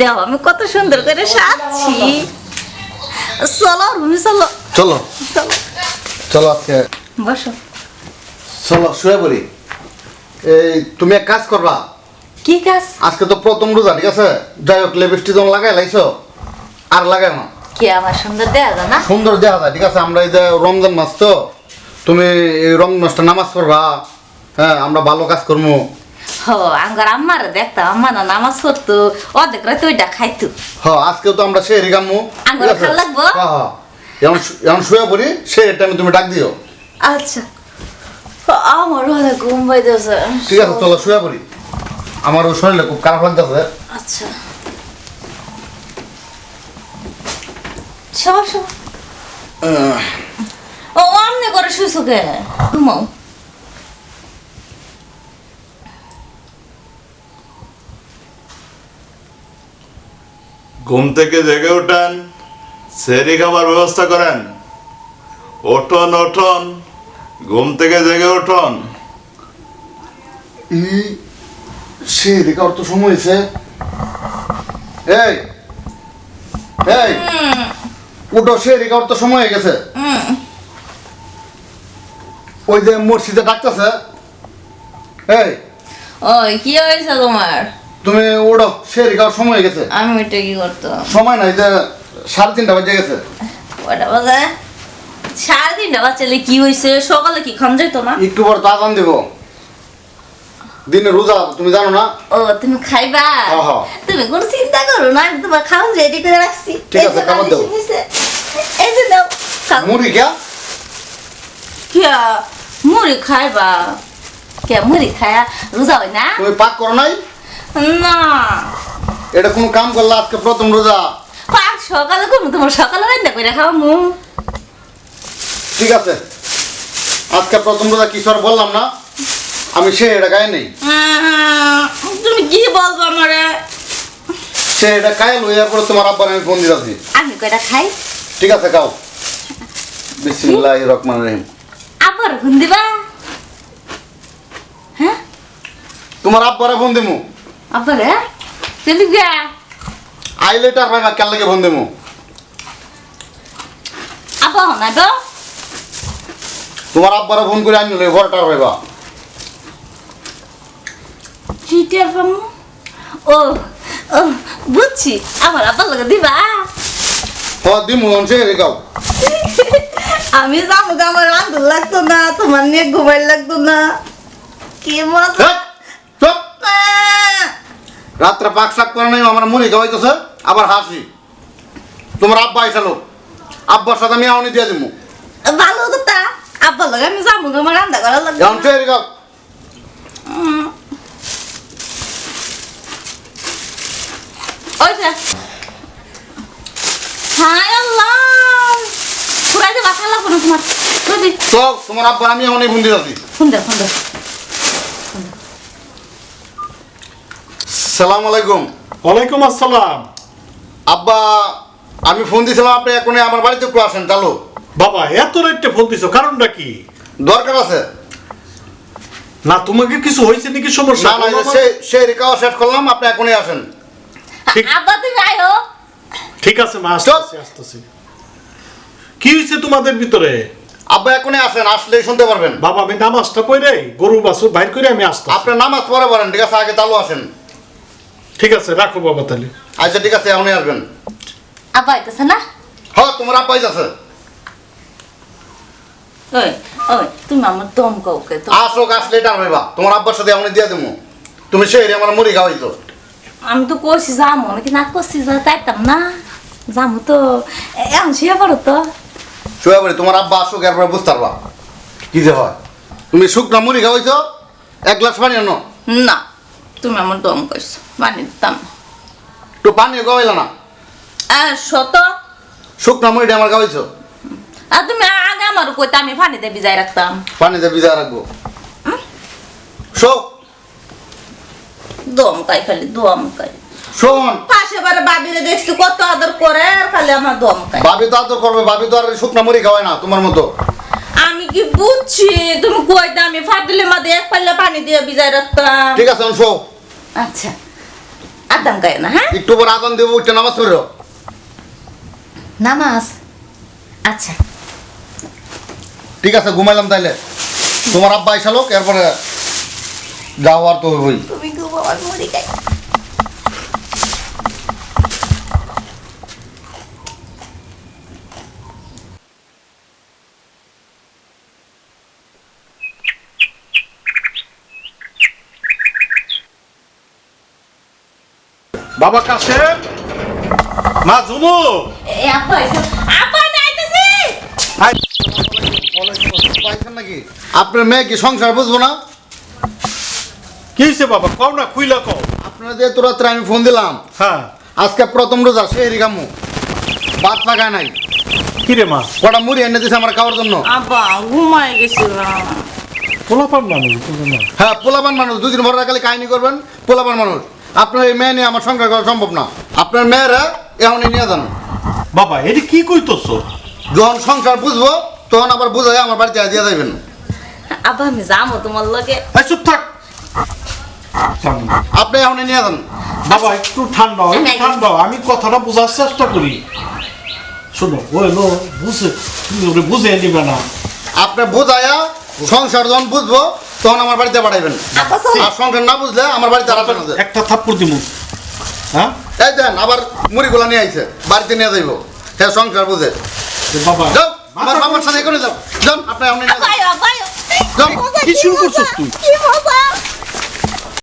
দেও আমি কত সুন্দর করে সাজছি। চলো রুমি চলো। চলো। চলো। আজকে। বসো। চলো শুয়ে পড়ি। এই তুমি এক কাজ করবা। কি কাজ? আজকে তো প্রথম রোজা ঠিক আছে? যাই হোক লিপস্টিক যখন লাগাই লাইছো? আর লাগাই না। কি আমার সুন্দর দেয়া যায় না? সুন্দর দেখা যায় ঠিক আছে? আমরা এই যে রমজান মাস তো তুমি এই রমজান মাসটা নামাজ পড়বা। হ্যাঁ আমরা ভালো কাজ করব আঙ্গার আম্মার দেখতাম আম্মা না নামাজ পড়তো অর্ধেক রাতে ওইটা খাইতো। হ তো আমরা সেই রিগামু আঙ্গুরে ভালো লাগবো? এখন এখন শুয়ে পড়ি টাইমে তুমি ডাক দিও। আচ্ছা। আমার অনেক ঘুম পাইতেছে। ঠিক আছে চলো শুয়ে পড়ি। শরীরে খুব খারাপ লাগতেছে। আচ্ছা। সব সব ও অমনি করে শুইছো কে ঘুমাও। ঘুম থেকে জেগে ওঠেন সেরি খাবার ব্যবস্থা করেন। ওঠন ওঠন ঘুম থেকে জেগে ওঠন এই সেই রেখার তো সময় হয়েছে। এই এই উঠো সেই রেখার তো সময় হয়ে গেছে। ওই যে মসজিদে ডাকতেছে। এই। ওই কি হয়েছে তোমার? তুমি উঠো সেই রেখার সময় হয়ে গেছে। আমি ওইটা কি করতো সময় নাই যে সাড়ে তিনটা বাজে গেছে। ওটা বাজে? সাড়ে তিনটা বাচ্চালে কি হয়েছে সকালে কি খান যাইতো না একটু পর তো আজান দেবো। দিনে রোজা তুমি জানো না? ও তুমি খাইবা? হ্যাঁ, হ্যাঁ। তুমি কোনো চিন্তা করো না আমি তোমার খাওয়া রেডি করে রাখছি। ঠিক আছে, খাবার দাও। এই যে দাও মুড়ি কে কিয়া? মুড়ি খাইবা? কে মুড়ি খায়া? রোজা হয় না? তুমি পাক করো নাই? না। এটা কোনো কাম করলে আজকে প্রথম রোজা? পাক সকালে করব তোমার সকালে রান্না করে মু ঠিক আছে। আজকে প্রথম রোজা কিছু আর বললাম না? আমি সে এটা গায়ে নেই। তুমি কি বলব আমারে? সে এটা গায়ে লইয়ার পরে তোমার আব্বার আমি ফোন দিতেছি। আমি কয়টা খাই? ঠিক আছে খাও। বিসমিল্লাহ রহমান রহিম। আবার ফোন দিবা? হ্যাঁ? তোমার আব্বারে ফোন দিমু। হ্যাঁ গা আইলে টার ভাই লাগে ফোন দিমু আবার না তো তোমার আব্বারে ফোন করে আনিলে ঘর টার ভাইবা চিটার ফামু ও ও বুঝছি আমার আবার লাগে দিবা। হ দিমু সে রেখাও আমি যাব গো, আমার আন্দোল লাগতো না তোমার নিয়ে ঘুমাই লাগতো না। কি মজা। চুপ রাত্রে পাক শাক করে নাই আমার মুড়ি খাওয়াইতেছে আবার হাসি। তোমার আব্বা আইসালো আব্বার সাথে আমি আউনি দিয়ে দিমু। ভালো কথা আব্বার লাগে আমি যাব আমার রান্না করা লাগবে। এখন সে রেখাও ওই যে। হায় আল্লাহ! পুরাই বাসা লাগবো না তোমার। তো তোমার আব্বার আমি এখনই ফোন সুন্দর সালাম আলাইকুম। ওয়ালাইকুম আসসালাম। আব্বা আমি ফোন দিয়েছিলাম আপনি এখনই আমার বাড়িতে একটু আসেন চালু। বাবা এত ফোন দিছো কারণটা কি? দরকার আছে। না তোমাকে কিছু হয়েছে নাকি সমস্যা? না না এই সে সেই রেখাও শেষ করলাম আপনি এখনই আসেন। ঠিক- আব্বা তুমি আয়ো। ঠিক আছে মা আসতেছি আসতেছি। কি হয়েছে তোমাদের ভিতরে? আব্বা এখনই আসেন আসলেই শুনতে পারবেন। বাবা আমি নামাজটা পড়ে গরু বাছুর বাইর করে আমি আসতাম আপনি নামাজ পড়ে পারেন ঠিক আছে আগে চালু আসেন। ঠিক আছে রাখো বাবা তাহলে। আচ্ছা ঠিক আছে এখনই আসবেন। আব্বা আইতেছে না? হ তোমার আব্বা আছে ওই ওই তুমি আমার দম কাউকে তো? আসুক আসলে এটা ভাইবা তোমার আব্বার সাথে এখনই দিয়ে দেবো তুমি সেই আমার মুড়ি খাওয়াইছো আমি তো কইছি যামো নাকি না করছি যা যাইতাম না। যামো তো এখন শুয়ে পড়ো তো। শুয়ে পড়ি তোমার আব্বা আসুক এরপরে বুঝতে পারবা। কি যে হয়। তুমি শুকনা মুড়ি খাওয়াইছো এক গ্লাস পানি আনো। না তুমি আমার দম কইছো। বানি দিতাম একটু পানি খাওয়াইলা না? আর শত। শুকনা মুড়িটা আমার খাওয়াইছো আর তুমি আগে আমার কইতে আমি পানিতে ভিজাই রাখতাম। পানিতে ভিজা রাখব। শোক। দম কাই খালি দম কাই। শোন। পাশে বারে বাবিরে দেখছি কত আদর করে আর খালি আমার দম কাই। ভাবি তো আদর করবে ভাবি তো আর শুকনা মুড়ি খাওয়ায় না তোমার মতো। আমি কি বুঝছি? তুমি কইতে আমি ফাটিলে মাঝে এক পাল্লা পানি দিয়ে ভিজাই রাখতাম। ঠিক আছে শো আচ্ছা। আদাম গায়ে না হ্যাঁ একটু পর আদান দেবো উঠে নামাজ পড়ো নামাজ আচ্ছা ঠিক আছে ঘুমাইলাম তাইলে তোমার আব্বা আইসালোক এরপরে যাও আর তো হইবই তুমি ঘুমাবার মরে গাই বাবা কাশেম মা জুমু এ আপা এসে। আপা আমি আইতেছি। পাইছেন নাকি আপনার মেয়ে কি সংসার বুঝব না? কি হয়েছে বাবা? কও না খুইলা কও। আপনার যে তো রাত্রে আমি ফোন দিলাম হ্যাঁ। আজকে প্রথম রোজা সেই কামু। ভাত লাগায় নাই। কি রে মা? কটা মুড়ি এনে দিছে আমার খাওয়ার জন্য। আপা ঘুমাই গেছিলাম পোলাপান মানুষ হ্যাঁ পোলাপান মানুষ দুদিন ভর রাখালে কাহিনী করবেন পোলাপান মানুষ। আপনার এই মেয়ে নিয়ে আমার সংসার করা সম্ভব না। আপনার মেয়েরা এখনই নিয়ে যান। বাবা এটি কি কইতছ? যখন সংসার বুঝব তখন আবার বুঝাই আমার বাড়িতে দিয়ে যাবেন আপা আমি যাব তোমার লগে। চুপ থাক। আপনি এখনই নিয়ে যান। বাবা একটু ঠান্ডা হও, ঠান্ডা আমি কথাটা বোঝার চেষ্টা করি। শোনো ওই লো বুঝে তুমি ওরে বুঝে নিবে না। আপনি বুঝাইয়া সংসার যখন বুঝব তখন আমার বাড়িতে পাঠাইবেন। আর সংসার না বুঝলে আমার বাড়িতে আর আসবেন একটা থাপ্পড় দিব হ্যাঁ? এই দেন আবার মুড়িগুলো নিয়ে আইছে বাড়িতে নিয়ে যাইব। হ্যাঁ সংসার বুঝে। বাবা যাও আমার বাবার সাথে এখনই যাও। যান আপনি যাও। কি শুরু করছ তুই?